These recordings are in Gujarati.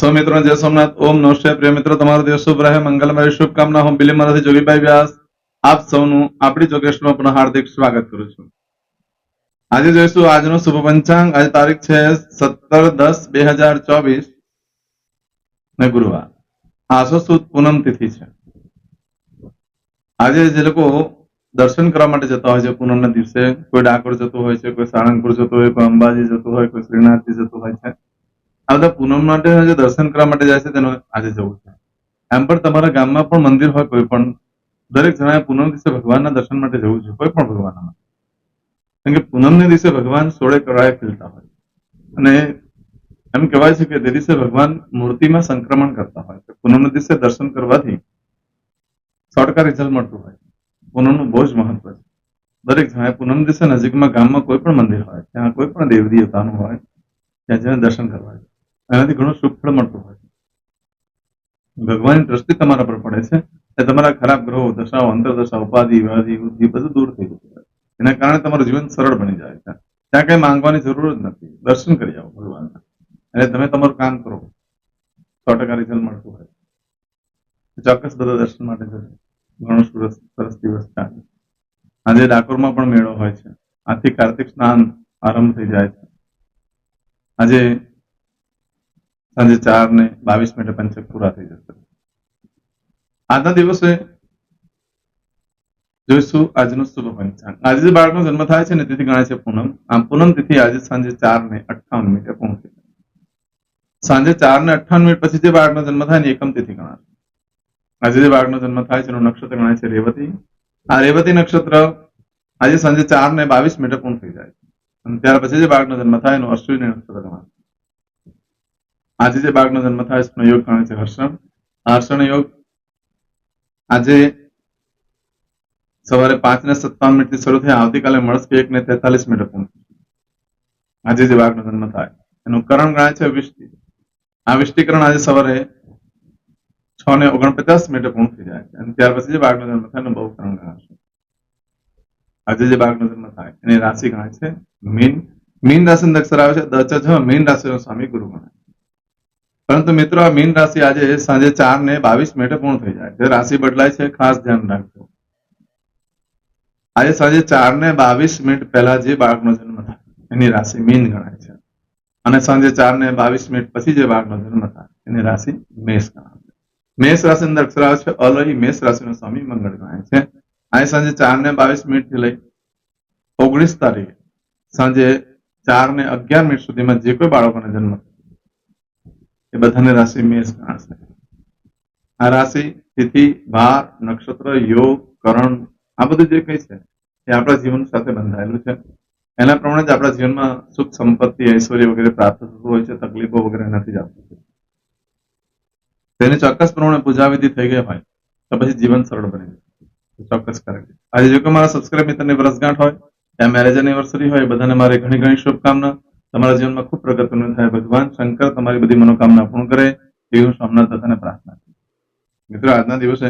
સૌ મિત્રો જય સોમનાથ. ઓમ નમસ્તે પ્રિય મિત્રો, તમારો દિવસ શુભ રહે. મંગલમય શુભકામના હું બિલી મારાથી જોગીભાઈ વ્યાસ. આપ સૌનું આપણી જોગેશમાં પુનઃ હાર્દિક સ્વાગત કરું છું. આજે જોઈશું આજનું શુભ પંચાંગ. આજે તારીખ છે સત્તર દસ બે હજાર ચોવીસ ને ગુરુવાર. આસો સુદ પૂનમ તિથિ છે. આજે જે લોકો દર્શન કરવા માટે જતા હોય છે, પૂનમના દિવસે, કોઈ ડાકોર જતું હોય છે, કોઈ સાળંગપુર જતું હોય, કોઈ અંબાજી જતું હોય, કોઈ શ્રીનાથજી જતું હોય છે આ બધા પૂનમ માટે જે દર્શન કરવા માટે જાય છે તેનો આજે જવું છે. એમ પણ તમારા ગામમાં પણ મંદિર હોય કોઈ પણ, દરેક જણાએ પૂનમ દિવસે ભગવાનના દર્શન માટે જવું છે, કોઈ પણ ભગવાનના કારણ કે પૂનમને દિવસે ભગવાન સોળે કળાએ ખીલતા હોય. અને એમ કહેવાય છે કે તે દિવસે ભગવાન મૂર્તિમાં સંક્રમણ કરતા હોય. છે પૂનમના દિવસે દર્શન કરવાથી સો ટકા રિઝલ્ટ મળતું હોય. પૂનમનું બહુ જ મહત્વ છે. દરેક જણાએ પૂનમ દિવસે નજીકમાં ગામમાં કોઈ પણ મંદિર હોય, ત્યાં કોઈ પણ દેવ દેવતાનું હોય, ત્યાં જઈને દર્શન કરવા એનાથી ઘણું સુફળ મળતું હોય છે. ભગવાનની દ્રષ્ટિ તમારા પર પડે છે એ તમારા ખરાબ ગ્રહો, દશાઓ અંતરદશા ઉપાધિ, વ્યાધિ, બુદ્ધિ બધું દૂર થઈ જતું હોય એના કારણે તમારું જીવન સરળ બની જાય છે. ત્યાં કઈ માંગવાની જરૂર જ નથી. દર્શન કરી આવો ભગવાનના. અને તમે તમારું કામ કરો. સો ટકા રિઝલ્ટ મળતું હોય ચોક્કસ બધા દર્શન માટે જશે ઘણો સરસ સરસ દિવસ ચાલે આજે ડાકોરમાં પણ મેળો હોય છે. આથી કાર્તિક સ્નાન આરંભ થઈ જાય છે. આજે સાંજે ચાર ને બાવીસ મિનિટે પંચક પૂરા થઈ જશે. આજના દિવસે જોઈશું આજનું શુભ પંચાંગ. આજે જે બાળકનો જન્મ થાય છે ને તેથી ગણાય છે પૂનમ. આમ પૂનમ તિથિ આજે સાંજે ચાર ને અઠાવન મિનિટે પહોંચી. સાંજે ચાર ને અઠાવન મિનિટ પછી જે બાળકનો જન્મ થાય ને એકમ તિથિ ગણાશે આજે જે બાળકનો જન્મ થાય છે એનું નક્ષત્ર ગણાય છે રેવતી. આ રેવતી નક્ષત્ર આજે સાંજે ચાર ને બાવીસ મિનિટે પૂર્ણ થઈ જાય છે. અને ત્યાર પછી જે બાળકનો જન્મ થાય એનું અશ્વિની નક્ષત્ર ગણાશે આજે જે બાળકનો જન્મ થાય છે યોગ ગણાય છે? હર્ષણ. હર્ષણ યોગ આજે સવારે પાંચ ને સત્તાવન મિનિટથી શરૂ થાય. આવતીકાલે મળશે એક ને તેતાલીસ મિનિટ પૂર્ણ આજે જે બાળકનો જન્મ થાય. એનું કરણ ગણાય છે વિષ્ટિ આ વિષ્ટિકરણ આજે સવારે છ ને ઓગણપચાસ મિનિટે પૂર્ણ થઈ જાય છે. અને ત્યાર પછી જે બાળકનો જન્મ થાય, એનું બહુ કરણ ગણાશે આજે જે બાળકનો જન્મ થાય, એની રાશિ ગણાય છે મીન. મીન રાશિ અક્ષર આવે છે. દચ મીન રાશિનો સ્વામી ગુરુ ગણાય પરંતુ મિત્રો, મીન રાશિ આજે સાંજે ચાર ને બાવીસ મિનિટે પૂર્ણ થઈ જાય છે. રાશિ બદલાય છે, ખાસ ધ્યાન રાખજો. આજે સાંજે ચાર ને બાવીસ મિનિટ પહેલા જે બાળકનો જન્મ થાય, એની રાશિ મીન ગણાય છે. અને સાંજે ચાર ને બાવીસ મિનિટ પછી જે બાળકનો જન્મ થાય, એની રાશિ મેષ ગણાય છે. મેષ રાશિ અંદર અક્ષર આવે છે અલહી મેષ રાશિનો સ્વામી મંગળ ગણાય છે. આજે સાંજે ચાર ને બાવીસ મિનિટથી લઈ ઓગણીસ તારીખે સાંજે ચાર ને અગિયાર મિનિટ સુધીમાં જે કોઈ બાળકોને જન્મ થાય એ બધાને રાશિ મેષ ગણાશે. આ રાશિ, તિથિ, ભાર, નક્ષત્ર, યોગ, કરણ, આ બધું જે કઈ છે, એ આપણા જીવન સાથે બંધાયેલું છે. એના પ્રમાણે જ આપણા જીવનમાં સુખ, સંપત્તિ, ઐશ્વર્ય વગેરે પ્રાપ્ત થતું હોય છે, તકલીફો વગેરે નથી આવતી તેની ચોક્કસ પ્રમાણે પૂજાવિધિ થઈ ગઈ હોય, તો પછી જીવન સરળ બની જાય. ચોક્કસ કરે. આજે જો કે મારા સબસ્ક્રાઇબ મિત્રની વર્ષગાંઠ હોય, ત્યાં મેરેજ એનિવર્સરી હોય બધાને મારી ઘણી ઘણી શુભકામના. તમારા જીવનમાં ખૂબ પ્રગતિનું થાય, ભગવાન શંકર તમારી બધી મનોકામના પૂર્ણ કરે એવી હું સોમનાથ દાદાને પ્રાર્થના મિત્રો, આજના દિવસે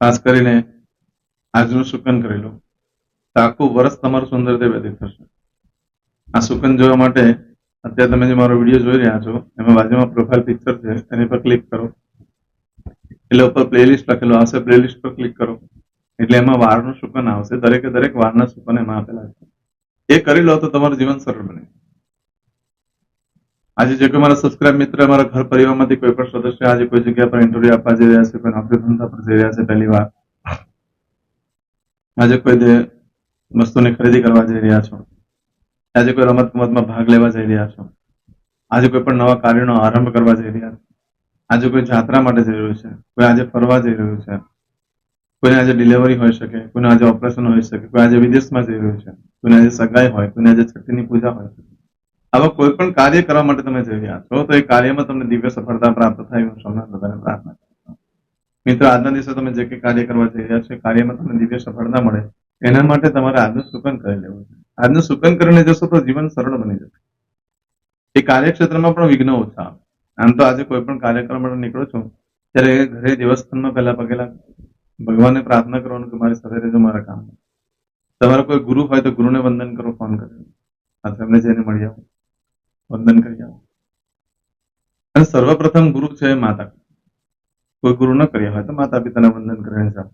ખાસ કરીને આજનું શુકન કરેલું આખું વર્ષ તમારું સુંદર રીતે વ્યતીત થશે. આ શુકન જોવા માટે અત્યારે તમે જે મારો વીડિયો જોઈ રહ્યા છો, એમાં બાજુમાં પ્રોફાઇલ પિક્ચર છે એની પર ક્લિક કરો. એટલે ઉપર પ્લેલિસ્ટ લખેલો આવશે પ્લેલિસ્ટ પર ક્લિક કરો. એટલે એમાં વારનું સુકન આવશે, દરેકે દરેક વારના સુકન એમાં આપેલા છે. એ કરી લો તો તમારું જીવન સરળ બને. આજે જે કોઈ મારા સબસ્ક્રાઇબ મિત્ર, મારા ઘર પરિવારમાંથી કોઈ પણ સદસ્ય આજે કોઈ જગ્યા પર ઇન્ટરવ્યુ આપવા જઈ રહ્યા છે, કોઈ નોકરી ધંધા પર જઈ રહ્યા છે, પહેલી વાર. આજે કોઈ વસ્તુની ખરીદી કરવા જઈ રહ્યા છો. આજે કોઈ રમત ગમતમાં ભાગ લેવા જઈ રહ્યા છો. આજે કોઈ પણ નવા કાર્યનો આરંભ કરવા જઈ રહ્યા છો. આજે કોઈ જાત્રા માટે જઈ રહ્યું છે. કોઈ આજે ફરવા જઈ રહ્યું છે. કોઈને આજે ડિલિવરી હોઈ શકે, કોઈને આજે ઓપરેશન હોઈ શકે, કોઈ આજે વિદેશમાં જઈ રહ્યું છે, કોઈને આજે સગાઈ હોય, કોઈને આજે છઠ્ઠીની પૂજા હોય. આવા કોઈ પણ કાર્ય કરવા માટે તમે જઈ રહ્યા છો, તો એ કાર્યમાં તમને દિવ્ય સફળતા પ્રાપ્ત થાય હું સૌને બધાને પ્રાર્થના મિત્રો, આજના દિવસે તમે જે કંઈ કાર્ય કરવા જઈ રહ્યા છો, એ કાર્યમાં તમને દિવ્ય સફળતા મળે, એના માટે તમારે આજનું સુકન કરી લેવું છે. આજનું સુકન કરીને જશો તો જીવન સરળ બની જશે. એ કાર્યક્ષેત્રમાં પણ વિઘ્ન ઓછા આવે. આમ તો આજે કોઈ પણ કાર્યક્રમ માટે નીકળો છો, ત્યારે ઘરે દેવસ્થાનમાં પહેલા પગેલા ભગવાનને પ્રાર્થના કરવાનું કે મારી સાથે રહેજો, મારા કામ તમારો કોઈ ગુરુ હોય તો ગુરુને વંદન કરો, ફોન કરીને. આ એમને જઈને મળી આવો. વંદન કરી આવો. અને સર્વપ્રથમ ગુરુ છે માતા. કોઈ ગુરુ ન કર્યા હોય તો માતા પિતાને વંદન કરીને જાઓ.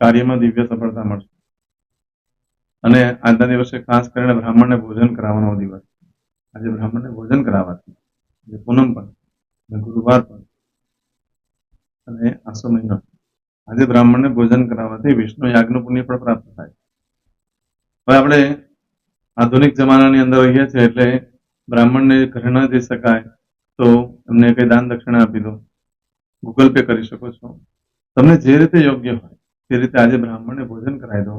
કાર્યમાં દિવ્ય સફળતા મળશે. અને આજના દિવસે ખાસ કરીને બ્રાહ્મણને ભોજન કરાવવાનો દિવસ. આજે બ્રાહ્મણને ભોજન કરાવવાથી પૂનમ પણ ગુરુવાર પણ. અને આસો મહિનો. આજે બ્રાહ્મણને ભોજન કરાવવાથી વિષ્ણુ યાગનું પુણ્ય પણ પ્રાપ્ત થાય. હવે આપણે આધુનિક જમાનાની અંદર રહીએ છીએ એટલે બ્રાહ્મણને ઘરે ન જઈ શકાય તો એમને કઈ દાન દક્ષિણા આપી દો. ગૂગલ પે કરી શકો છો. તમને જે રીતે યોગ્ય હોય તે રીતે આજે બ્રાહ્મણને ભોજન કરાવી દો.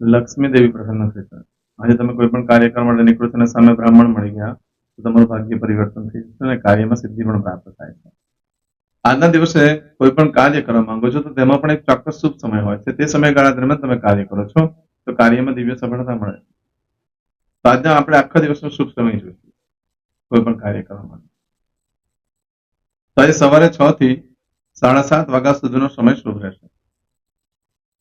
લક્ષ્મી દેવી પ્રસન્ન થઈ જાય આજે તમે કોઈ પણ કાર્ય કરવા માટે નીકળો છો અને સામે બ્રાહ્મણ મળી ગયા, તો તમારું ભાગ્ય પરિવર્તન થઈ જશે અને કાર્યમાં સિદ્ધિ પણ પ્રાપ્ત થાય છે. આજના દિવસે કોઈ પણ કાર્ય કરવા માંગો છો તો તેમાં પણ એક ચોક્કસ શુભ સમય હોય છે. તે સમયગાળા દરમિયાન તમે કાર્ય કરો છો, તો કાર્યમાં દિવ્ય સફળતા મળે તો આજના આપણે આખા દિવસનો શુભ સમય જોઈશું કોઈ પણ કાર્ય કરવા માટે તો આજે સવારે છ થી સાડા સાત વાગ્યા સુધીનો સમય શુભ રહેશે.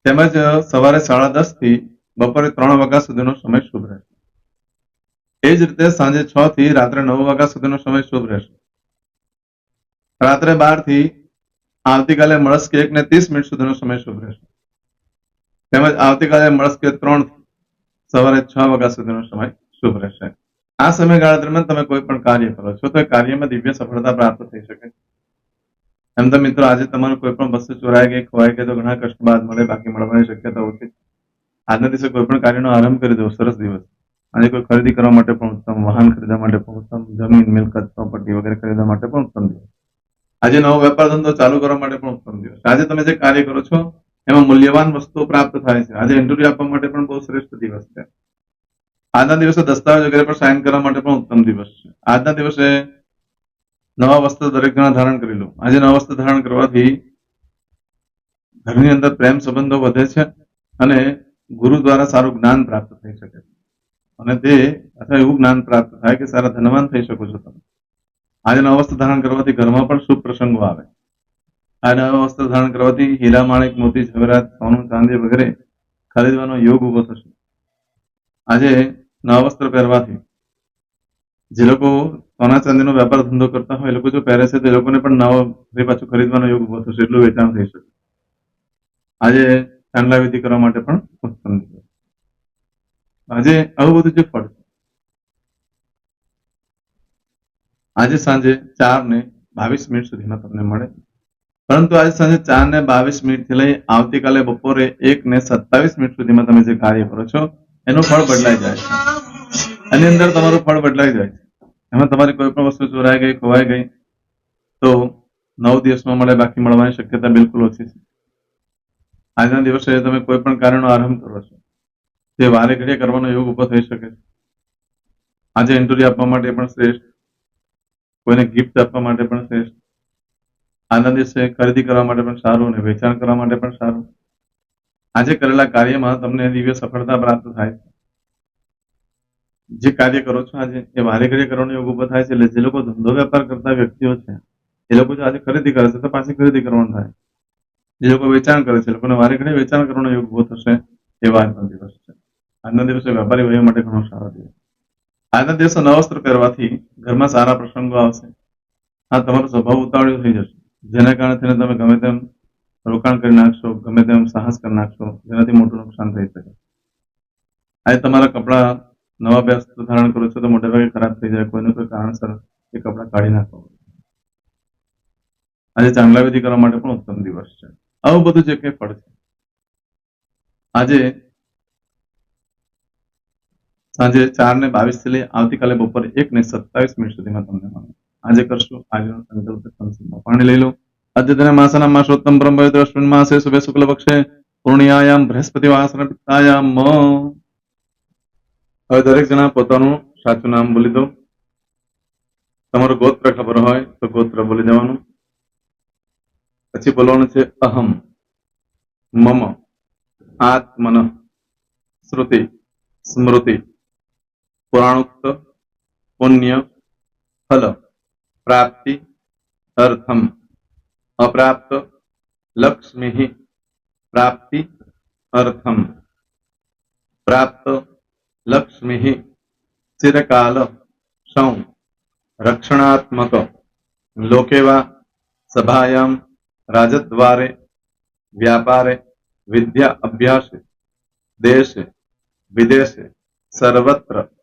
તેમજ સવારે સાડા દસથી બપોરે ત્રણ વાગ્યા સુધીનો સમય શુભ રહેશે. એ જ રીતે સાંજે છ થી રાત્રે નવ વાગ્યા સુધીનો સમય શુભ રહેશે. રાત્રે બારથી આવતીકાલે મળસ્કે એક ને ત્રીસ મિનિટ સુધીનો સમય શુભ રહેશે. તેમજ આવતીકાલે મળસ્કે ત્રણ સવારે છ વાગ્યા સુધીનો સમય શુભ રહેશે. આ સમયગાળા દરમિયાન તમે કોઈ પણ કાર્ય કરો છો તો કાર્યમાં દિવ્ય સફળતા પ્રાપ્ત થઈ શકે. એમ તો મિત્રો આજે તમારું કોઈ પણ વસ્તુ ચોરાઈ ગઈ, ખોવાઈ ગઈ તો ઘણા કષ્ટ બાદ મળે, બાકી મળવાની શક્યતા ઓછી. આજના દિવસે કોઈ પણ કાર્યનો આરંભ કરી દો, સરસ દિવસ. આજે કોઈ ખરીદી કરવા માટે પણ ઉત્તમ, વાહન ખરીદવા માટે પણ ઉત્તમ, જમીન, મિલકત, પ્રોપર્ટી વગેરે ખરીદવા માટે પણ ઉત્તમ દિવસ. આજે નવો વેપાર ધંધો ચાલુ કરવા માટે પણ ઉત્તમ દિવસ આજે તમે જે કાર્ય કરો છો, એમાં મૂલ્યવાન વસ્તુઓ પ્રાપ્ત થાય છે. આજે ઇન્ટરવ્યુ આપવા માટે પણ બહુ શ્રેષ્ઠ દિવસ છે. આજના દિવસે દસ્તાવેજ વગેરે પર સાઇન કરવા માટે પણ ઉત્તમ દિવસ છે. આજના દિવસે નવા વસ્ત્ર દરેક જણા ધારણ કરી લો. આજે નવા વસ્ત્ર ધારણ કરવાથી ઘરની અંદર પ્રેમ સંબંધો વધે છે અને ગુરુ દ્વારા સારું જ્ઞાન પ્રાપ્ત થઈ શકે છે. અને તે અથવા એવું જ્ઞાન પ્રાપ્ત થાય કે સારા ધનવાન થઈ શકો છો તમે. આજે નવા વસ્ત્ર ધારણ કરવાથી ઘરમાં પણ શુભ પ્રસંગો આવે. આ નવા વસ્ત્ર ધારણ કરવાથી હીરા, માણેક, મોતી, ઝવેરાત, સોનું, ચાંદી વગેરે ખરીદવાનો યોગ ઊભો થશે. આજે નવા વસ્ત્ર પહેરવાથી જે લોકો સોના, ચાંદીનો વેપાર ધંધો કરતા હોય, એ લોકો જો પહેરે છે, તો એ લોકોને પણ નવો પાછું ખરીદવાનો યોગ ઊભો થશે, એટલું વેચાણ થઈ શકે. આજે ચાંદલા વિધિ કરવા માટે પણ ઉત્તમ થશે. આજે આવું બધું જે ફળ છે આજે સાંજે ચાર ને બાવીસ મિનિટ સુધીમાં તમને મળે. પરંતુ આજે સાંજે ચાર ને બાવીસ મિનિટથી લઈ આવતીકાલે બપોરે એક ને સત્તાવીસ મિનિટ સુધીમાં તમે જે કાર્ય કરો છો, એનું ફળ બદલાઈ જાય છે. એની અંદર તમારું ફળ બદલાઈ જાય છે. એમાં તમારી કોઈ પણ વસ્તુ ચોરાઈ ગઈ, ખોવાઈ ગઈ, તો નવ દિવસમાં મળે, બાકી મળવાની શક્યતા બિલકુલ ઓછી છે. આજના દિવસે તમે કોઈ પણ કાર્યનો આરંભ કરો છો. તે વારે ઘડીએ કરવાનો યોગ ઊભો થઈ શકે છે. આજે ઇન્ટરવ્યુ આપવા માટે પણ શ્રેષ્ઠ કોઈને ગિફ્ટ આપવા માટે પણ શ્રેષ્ઠ. આનંદિત દિવસે ખરીદી કરવા માટે પણ સારું અને વેચાણ કરવા માટે પણ સારું. આજે કરેલા કાર્યમાં તમને દિવ્ય સફળતા પ્રાપ્ત થાય. છે જે કાર્ય કરો છો આજે, એ વારે ઘડી કરવાનો યોગ ઊભો થાય છે. એટલે જે લોકો ધંધો વેપાર કરતા વ્યક્તિઓ છે, એ લોકો જો આજે ખરીદી કરે છે, તો પાછી ખરીદી કરવાનું થાય. જે લોકો વેચાણ કરે છે લોકોને વારે ઘડી વેચાણ કરવાનો યોગ ઊભો થશે એવા આજનો દિવસ છે. આજના દિવસે વેપારી ભાઈઓ માટે ઘણો સારો દિવસ. આજના દિવસો નવા પહેરવાથી ઘરમાં સારા પ્રસંગો આવશે. આ તમારો સ્વભાવ ઉતાવળ્યો થઈ જશે. જેના કારણે થઈને તમે ગમે તેમ રોકાણ કરી નાખશો, ગમે તેમ સાહસ કરી નાખશો, જેનાથી મોટું નુકસાન થઈ શકે. આજે તમારા કપડાં નવા બે ધારણ કરો છો તો મોટાભાગે ખરાબ થઈ જાય. કોઈનું કોઈ કારણસર એ કપડાં કાઢી નાખો આજે ચાંગલા વિધિ કરવા માટે પણ ઉત્તમ દિવસ છે. આવું બધું જે કંઈ ફળ છે. આજે સાંજે ચાર ને બાવીસથી લઈ આવતીકાલે બપોરે એક ને સત્તાવીસ મિનિટ સુધીમાં તમને મળે. આજે કરશું આજનો સંકલ્પ પાણી લઈ લો. અદ્યતન માસના માસોત્તમ બ્રહ્મ અશ્વિન માસે શુભે શુક્લ પક્ષે. પૂર્ણિયાયામ બૃહસ્પતિ વાસન પિત્તાયામ. હવે દરેક જણા પોતાનું સાચું નામ બોલી દો. તમારું ગોત્ર ખબર હોય તો ગોત્ર બોલી દેવાનું. પછી બોલવાનું છે અહમ, મમ, આત્મન, શ્રુતિ, સ્મૃતિ. पुराणोक्त, पुण्य, फल, प्राप्ति, अर्थम। अप्राप्त लक्ष्य में प्राप्ति, अर्थम। प्राप्त लक्ष्य में चिरकाल सौ रक्षणात्मक। लोके वा, सभायां, राजद्वारे, व्यापारे, विद्या अभ्यास, देश, विदेश, सर्वत्र।